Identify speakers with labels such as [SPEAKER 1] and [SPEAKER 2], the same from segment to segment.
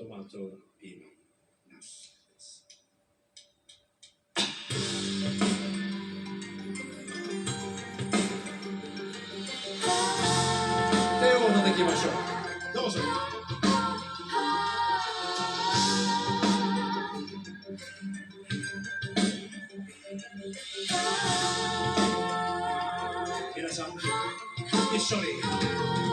[SPEAKER 1] tomato, pimen, nas です。手を叩きましょう。どうぞ。皆さん、一緒に。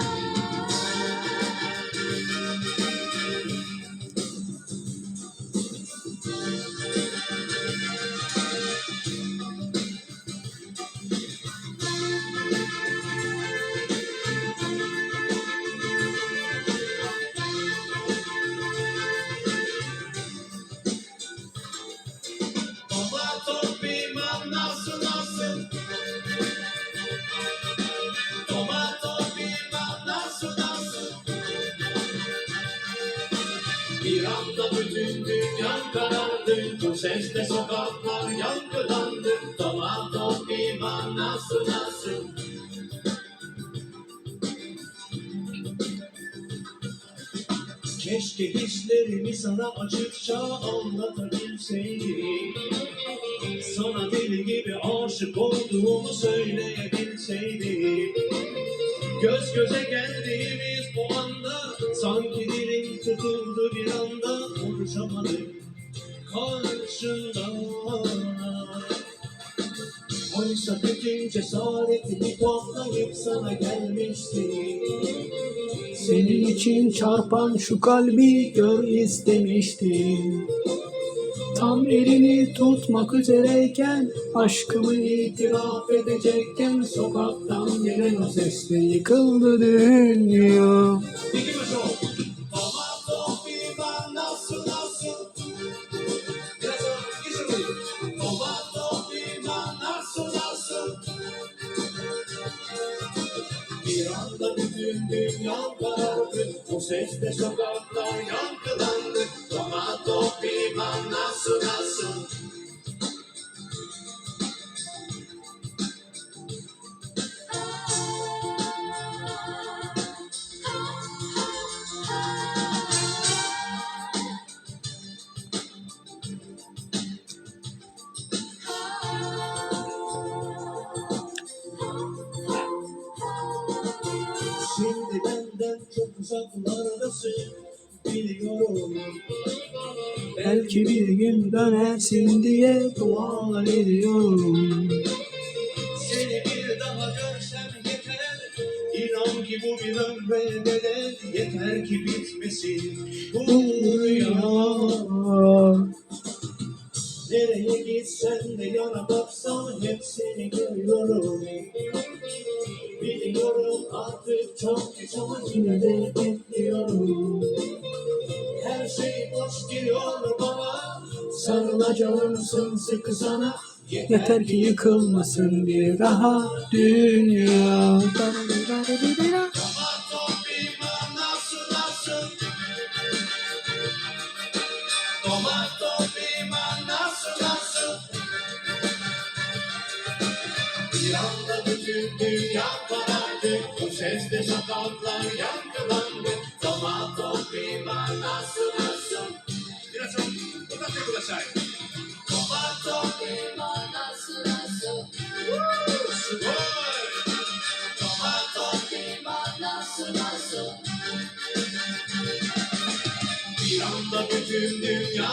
[SPEAKER 1] Bütün dünya karardı. Bu sesle sokaklar yankılandı. Tomato, piman nasıl nasıl? Keşke hislerimi sana açıkça anlatabilseydim. Sana deli gibi aşık olduğumu söyleyebilseydim. Göz göze geldiğimiz bu anda Sanki dilim tutuldu bir anda Konuşamadım karşında Oysa bütün cesaretimi toplayıp sana gelmiştim
[SPEAKER 2] Senin için çarpan şu kalbi gör istemiştim. Tam elini tutmak üzereyken, aşkımı itiraf edecekken sokaktan gelen o sesle yıkıldı dünya.
[SPEAKER 1] Bütün dünya karardı Bu sesle sokaklar yankılandı. Tomato piman nasıl nasıl uzaklardasın Biliyorum
[SPEAKER 2] Belki bir gün dönersin diye dua ediyorum.
[SPEAKER 1] Seni bir daha görsem yeter. İnan ki bu bir ömre bedel Yeter ki bitmesin. Bu rüya. Nereye gitsen de yana baksan Biliyorum artık çok geç ama yine de bekliyorum Her şey boş geliyor bana. Sarılacağım sımsıkı sana.
[SPEAKER 2] Yeter ki yıkılmasın bir daha dünya.
[SPEAKER 1] Tomato piman nasıl nasıl Tomato piman nasıl nasıl Bir anda bütün dünya karardı Bu sesle sokaklar yankılandı Tomato piman nasıl nasıl Biraz uzatte kudasai Tomato piman nasıl nasıl Su Tomato piman nasıl nasıl Bir anda bütün dünya